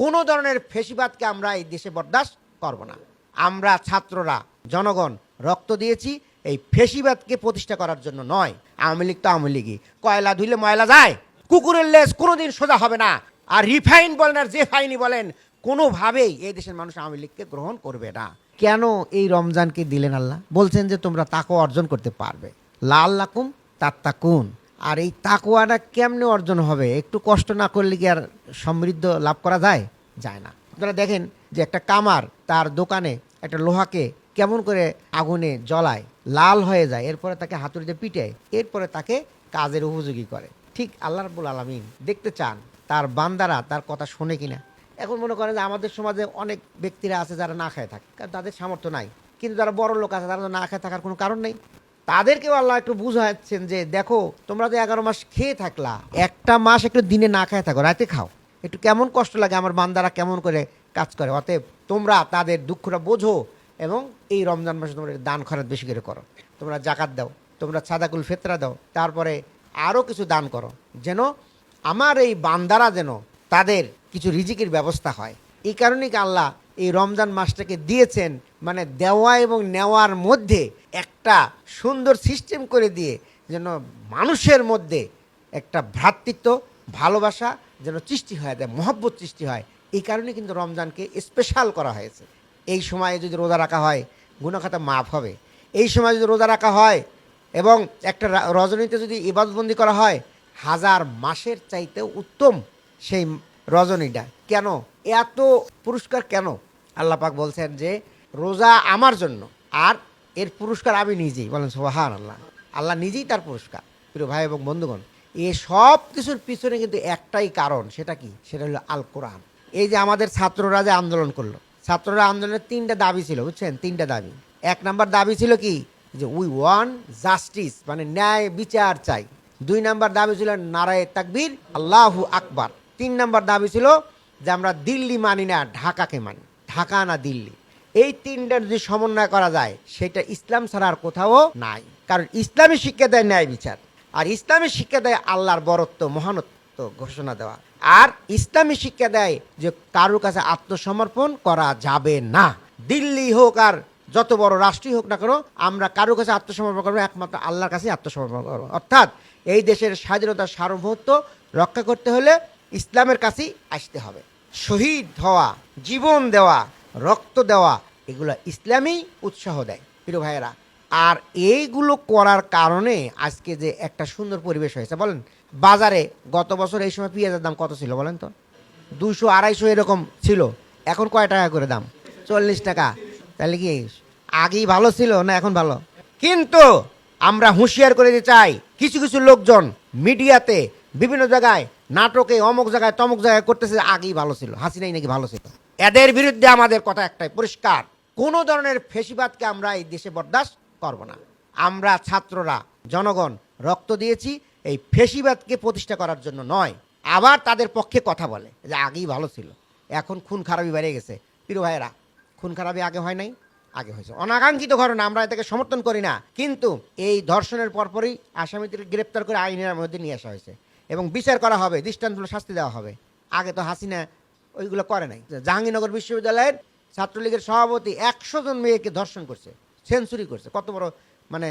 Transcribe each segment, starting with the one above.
কোনো ধরনের ফেসিবাদকে আমরা এই দেশে বরদাস্ত করব না। আমরা ছাত্ররা, জনগণ রক্ত দিয়েছি, এই ফেসিবাদকে প্রতিষ্ঠা করার জন্য নয়। আওয়ামী লীগ তো আওয়ামী লীগই। কয়লা ধুইলে ময়লা যায়, কুকুরের লেজ কোনোদিন সোজা হবে না। আর রিফাইন বলেন আর যে ফাইনি বলেন, কোনোভাবেই এই দেশের মানুষ আওয়ামী লীগকে গ্রহণ করবে না। কেন এই রমজানকে দিলেন আল্লাহ? বলছেন যে তোমরা তাকো অর্জন করতে পারবে। লাল লাকুম তাত্তাকুন। আর এই তাকুয়াটা কেমনে অর্জন হবে? একটু কষ্ট না করলে কি আর সমৃদ্ধ লাভ করা যায়? যায় না। আপনারা দেখেন যে একটা কামার তার দোকানে একটা লোহাকে কেমন করে আগুনে জ্বলায়, লাল হয়ে যায়, এরপরে তাকে হাতুড়িতে পিটে এরপরে তাকে কাজের উপযোগী করে। ঠিক আল্লাহ রাব্বুল আলমিন দেখতে চান তার বান্দারা তার কথা শোনে কিনা। এখন মনে করেন যে আমাদের সমাজে অনেক ব্যক্তিরা আছে যারা না খায় থাকে, কারণ তাদের সামর্থ্য নাই। কিন্তু যারা বড় লোক আছে তারা না খায় থাকার কোনো কারণ নেই। তাদেরকেও আল্লাহ একটু বুঝাচ্ছেন যে, দেখো, তোমরা তো এগারো মাস খেয়ে থাকলা। একটা মাস একটু দিনে না খেয়ে থাকো, রাতে খাও। একটু কেমন কষ্ট লাগে আমার বান্দারা কেমন করে কাজ করে। অতএব তোমরা তাদের দুঃখটা বোঝো এবং এই রমজান মাসে তোমরা দান খরাত বেশি করে করো। তোমরা জাকাত দাও, তোমরা সাদাকুল ফেতরা দাও, তারপরে আরও কিছু দান করো। যেন আমার এই বান্দারা যেন তাদের কিছু রিজিকের ব্যবস্থা হয়। এই কারণেই আল্লাহ এই রমজান মাসটাকে দিয়েছেন মানে দেওয়া এবং নেওয়ার মধ্যে একটা সুন্দর সিস্টেম করে দিয়ে যেন মানুষের মধ্যে একটা ভ্রাতৃত্ব, ভালোবাসা যেন সৃষ্টি হয় দেয় মহব্বত সৃষ্টি হয়। এই কারণে কিন্তু রমজানকে স্পেশাল করা হয়েছে। এই সময়ে যদি রোজা রাখা হয় গুণখাতা মাফ হবে। এই সময় যদি রোজা রাখা হয় এবং একটা রজনীতে যদি ইবাদতবন্দি করা হয়, হাজার মাসের চাইতে উত্তম সেই রজনীটা। কেন? এত পুরস্কার কেন? আল্লাহ পাক বলছেন যে, রোজা আমার জন্য, আর এর পুরস্কার আমি নিজেই। বলেন সোহান আল্লাহ আল্লাহ নিজেই তার পুরস্কার। প্রিয় ভাই এবং বন্ধুগণ, এ সব কিছুর পিছনে কিন্তু একটাই কারণ, সেটা কি? সেটা হলো আল কোরআন। এই যে আমাদের ছাত্ররা যে আন্দোলন করল, ছাত্ররা আন্দোলনের তিনটা দাবি ছিল, বুঝছেন? তিনটা দাবি। এক নাম্বার দাবি ছিল কি? যে উই ওয়ান জাস্টিস মানে ন্যায় বিচার চাই। দুই নাম্বার দাবি ছিল নারায় তাকবীর, আল্লাহু আকবার। তিন নাম্বার দাবি ছিল যে আমরা দিল্লি মানি না, ঢাকাকে মানি। ঢাকা না দিল্লি। এই তিনটা যদি সমন্বয় করা যায়, সেটা ইসলাম ছাড়া আর কোথাও নাই। কারণ ইসলামী শিক্ষা দেয় ন্যায় বিচার। আর ইসলামী শিক্ষা দেয় আল্লাহর বরত্ব, মহানত্ব ঘোষণা দেওয়া। আর ইসলামী শিক্ষা দেয় যে কারোর কাছে আত্মসমর্পণ করা যাবে না। দিল্লি হোক আর যত বড় রাষ্ট্রই হোক না কেন, আমরা কারোর কাছে আত্মসমর্পণ করব একমাত্র আল্লাহর কাছে আত্মসমর্পণ করব। অর্থাৎ এই দেশের স্বাধীনতার সার্বভৌমত্ব রক্ষা করতে হলে ইসলামের কাছেই আসতে হবে। শহীদ হওয়া, জীবন দেওয়া, রক্ত দেওয়া, এগুলো ইসলামই উৎসাহ দেয়, প্রিয় ভাইয়েরা। আর এইগুলো করার কারণে আজকে যে একটা সুন্দর পরিবেশ হয়েছে, বলেন, বাজারে গত বছর এই সময় পেঁয়াজের দাম কত ছিল, বলেন তো? দুশো আড়াইশো এরকম ছিল, এখন কয় টাকা করে দাম? চল্লিশ টাকা। তাহলে কি আগেই ভালো ছিল না এখন ভালো? কিন্তু আমরা হুঁশিয়ার করে দিতে চাই, কিছু কিছু লোকজন মিডিয়াতে বিভিন্ন জায়গায় নাটকে অমুক জায়গায় তমুক জায়গায় করতেছে, আগেই ভালো ছিল। হাসিনাই নাকি ভালো ছিল। এদের বিরুদ্ধে আমাদের কথা একটাই, পরিষ্কার। কোনো ধরনের ফেসিবাদকে আমরা এই দেশে বরদাস্ত করব না। আমরা ছাত্ররা, জনগণ, রক্ত দিয়েছি, এই ফেসিবাদকে প্রতিষ্ঠা করার জন্য নয়। আবার তাদের পক্ষে কথা বলে, যে আগেই ভালো ছিল। এখন খুন খারাপি বেড়ে গেছে। প্রিয় ভাইয়েরা, খুন খারাপি আগে হয় নাই, আগে হয়েছে। অনাকাঙ্ক্ষিত ঘটনা, আমরা এটাকে সমর্থন করি না। কিন্তু এই ধর্ষণের পরপরই আসামিদের গ্রেপ্তার করে আইনের মধ্যে নিয়ে আসা হয়েছে। এবং বিচার করা হবে, দৃষ্টান্তমূলক শাস্তি দেওয়া হবে। আগে তো হাসিনা ওইগুলো করে নাই। জাহাঙ্গীরনগর বিশ্ববিদ্যালয়ের ছাত্রলীগের সভাপতি একশো জন মেয়েকে ধর্ষণ করছে, সেঞ্চুরি করছে। কত বড় মানে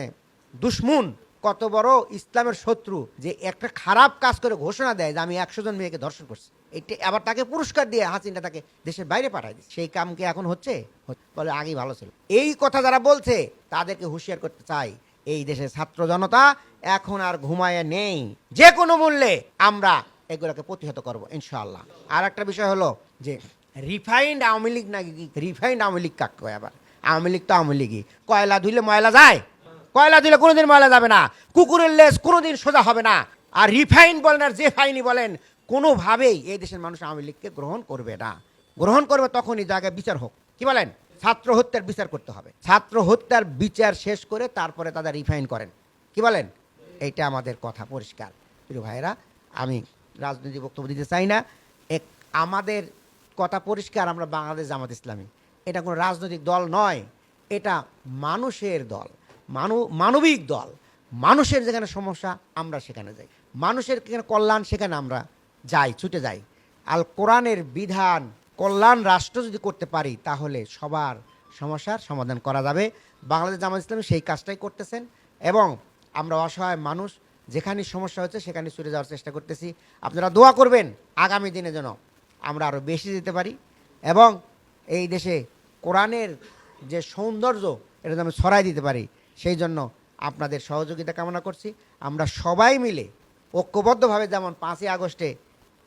দুশ্মন, কত বড় ইসলামের শত্রু যে একটা খারাপ কাজ করে ঘোষণা দেয় যে আমি একশো জন মেয়েকে ধর্ষণ করছি। এটা আবার তাকে পুরস্কার দিয়ে হাসিনা তাকে দেশের বাইরে পাঠায় দিচ্ছে। সেই কাম কি এখন হচ্ছে। বলে আগেই ভালো ছিল। এই কথা যারা বলছে, তাদেরকে হুঁশিয়ার করতে চাই। এই দেশের ছাত্র জনতা এখন আর ঘুমায় নেই। যে কোনো মূল্যে আমরা এগুলোকে প্রতিহত করব, ইনশাআল্লাহ। আর একটা বিষয় হলো যে রিফাইন্ড আওয়ামী লীগ নাকি রিফাইন্ড আওয়ামী লীগ কাক আবার? আওয়ামী লীগ তো আওয়ামী লীগই। কয়লা ধুইলে ময়লা যায়? কয়লা দিলে কোনোদিন ময়লা যাবে না। কুকুরের লেজ কোনোদিন সোজা হবে না। আর রিফাইন বলেন আর যে ফাইনি বলেন, কোনোভাবেই এই দেশের মানুষ আওয়ামী লীগকে গ্রহণ করবে না। গ্রহণ করবে তখনই জায়গায় বিচার হোক। কি বলেন? ছাত্র হত্যার বিচার করতে হবে। ছাত্র হত্যার বিচার শেষ করে তারপরে তাদের রিফাইন করেন। কি বলেন? এইটা আমাদের কথা পরিষ্কার। প্রিয় ভাইরা আমি রাজনৈতিক বক্তব্য দিতে চাই না। এক, আমাদের কথা পরিষ্কার, আমরা বাংলাদেশ জামাত ইসলামী। এটা কোনো রাজনৈতিক দল নয়, এটা মানুষের দল। মানব মানবিক দল। মানুষের যেখানে সমস্যা, আমরা সেখানে যাই। মানুষের যেখানে কল্যাণ, সেখানে আমরা যাই, ছুটে যাই। আল কোরআনের বিধান কল্যাণ রাষ্ট্র যদি করতে পারি, তাহলে সবার সমস্যার সমাধান করা যাবে। বাংলাদেশ জামাত ইসলামী সেই কাজটাই করতেছেন এবং আমরা অসহায় মানুষ, যেখানে সমস্যা হচ্ছে সেখানে সরে যাওয়ার চেষ্টা করতেছি। আপনারা দোয়া করবেন, আগামী দিনে যেন আমরা আরও বেশি যেতে পারি এবং এই দেশে কোরআনের যে সৌন্দর্য, এটা যেন ছড়াই দিতে পারি। সেই জন্য আপনাদের সহযোগিতা কামনা করছি। আমরা সবাই মিলে ঐক্যবদ্ধভাবে যেমন পাঁচই আগস্টে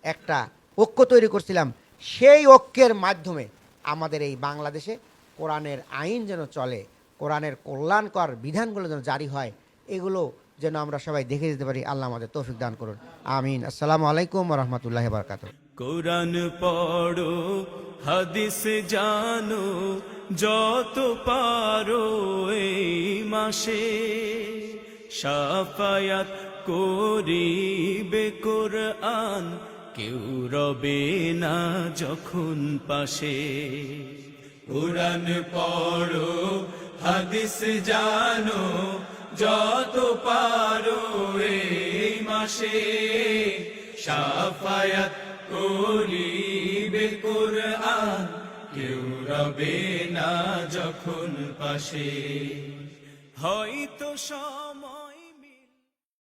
একটা ঐক্য তৈরি করছিলাম সেই ঐক্যের মাধ্যমে আমাদের এই বাংলাদেশে কোরআনের আইন যেন চলে, কোরআনের কল্যাণকর বিধানগুলো যেন জারি হয়, এগুলো যেন আমরা সবাই দেখে যেতে পারি। আল্লাহ আমাদের তৌফিক দান করুন। আমিন। আসসালামু আলাইকুম রহমতুল্লাহ বারকাত কোরআন পড়ো, হাদিস জানো, যত পারো এই মাসে সাফায়াত করিবে কোরআন। কেউ রবে না যখন পাশে। কোরআন পড়ো, হাদিস জানো, যত পারো এই মাসে। সাফায়াত করিবে কোরআন, কেউ রবে না যখন পাশে। হয়তো সব